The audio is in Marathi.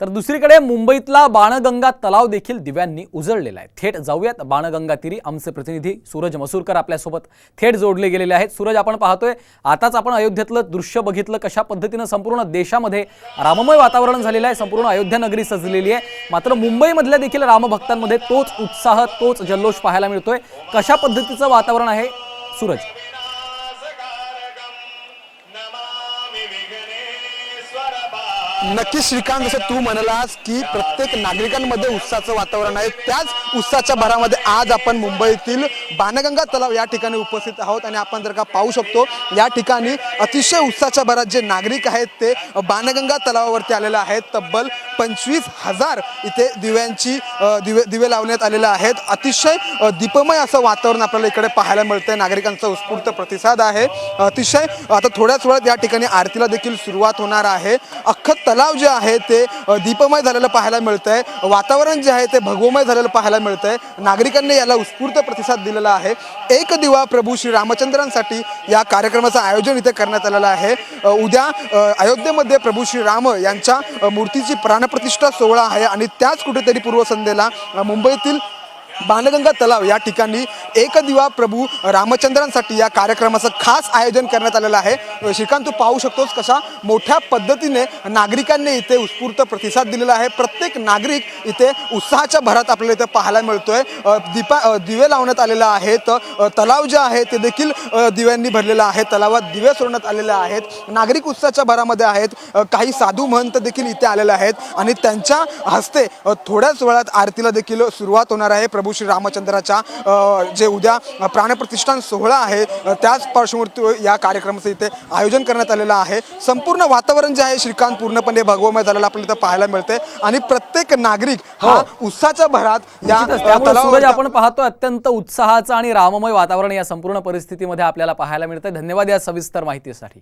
तर दुसरीकडे मुंबईतला बाणगंगा तलाव देखील दिव्यांनी उजळलेला आहे. थेट जाऊयात बाणगंगा तीरी आमचे प्रतिनिधी सूरज मसूरकर आपल्यासोबत थेट जोडले गेलेले आहेत. सूरज आपण पाहतोय आताच आपण अयोध्येतलं दृश्य बघितलं कशा पद्धतीनं संपूर्ण देशामध्ये राममय वातावरण झालेलं आहे. संपूर्ण अयोध्या नगरी सजलेली आहे. मात्र मुंबईमधल्या देखील रामभक्तांमध्ये तोच उत्साह तोच जल्लोष पाहायला मिळतोय. कशा पद्धतीचं वातावरण आहे? सूरज. नक्की श्रीकांत जसं तू म्हणालास की प्रत्येक नागरिकांमध्ये उत्साहाचं वातावरण आहे. त्याच उत्साहाच्या भरामध्ये आज आपण मुंबईतील बाणगंगा तलाव या ठिकाणी उपस्थित आहोत आणि आपण जर का पाहू शकतो या ठिकाणी अतिशय उत्साहाच्या भरात जे नागरिक आहेत ते बाणगंगा तलावावरती आलेले आहेत. तब्बल पंचवीस हजार इथे दिव्यांची दिवे दिवे लावण्यात आलेले आहेत. अतिशय दीपमय असं वातावरण आपल्याला इकडे पाहायला मिळतंय. नागरिकांचा उत्स्फूर्त प्रतिसाद आहे. अतिशय आता थोड्याच वेळात या ठिकाणी आरतीला देखील सुरुवात होणार आहे. अख्खत तलाव जे आहे ते दीपमय झालेलं पाहायला मिळतंय. वातावरण जे आहे ते भगवमय झालेलं पाहायला मिळतंय. नागरिकांनी याला उत्स्फूर्त प्रतिसाद दिलेला आहे. एक दिवा प्रभू श्री रामचंद्रांसाठी या कार्यक्रमाचं आयोजन इथे करण्यात आलेलं आहे. उद्या अयोध्येमध्ये प्रभू श्री राम यांच्या मूर्तीची प्राणप्रतिष्ठा सोहळा आहे आणि त्याच कुठेतरी पूर्वसंध्येला मुंबईतील बाणगंगा तलाव या ठिकाणी एक दिवा प्रभू रामचंद्रांसाठी या कार्यक्रमाचं खास आयोजन करण्यात आलेलं आहे. श्रीकांत तू पाहू शकतोस कशा मोठ्या पद्धतीने नागरिकांनी इथे उत्स्फूर्त प्रतिसाद दिलेला आहे. प्रत्येक नागरिक इथे उत्साहाच्या भरात आपल्याला इथे पाहायला मिळतोय. दीपा दिवे लावण्यात आलेले आहेत तलाव जे आहे ते देखील दिव्यांनी भरलेलं आहे. तलावात दिवे सोडण्यात आलेले आहेत. नागरिक उत्साहाच्या भरामध्ये आहेत. काही साधू महंत देखील इथे आलेले आहेत. आणि त्यांच्या हस्ते थोड्याच वेळात आरतीला देखील सुरुवात होणार आहे. प्रभू श्री रामचंद्राच्या जे उद्या प्राणप्रतिष्ठान सोहळा आहे त्याच पार्श्वभूमीवर या कार्यक्रमाचं इथे आयोजन करण्यात आलेलं आहे. संपूर्ण वातावरण जे आहे श्रीकांत पूर्णपणे भगवमय झालेलं आपल्याला इथं पाहायला मिळते आणि प्रत्येक नागरिक हा. उत्साहाच्या भरात या आपण पाहतो अत्यंत उत्साहाचं आणि राममय वातावरण या संपूर्ण परिस्थितीमध्ये आपल्याला पाहायला मिळतंय. धन्यवाद या सविस्तर माहितीसाठी.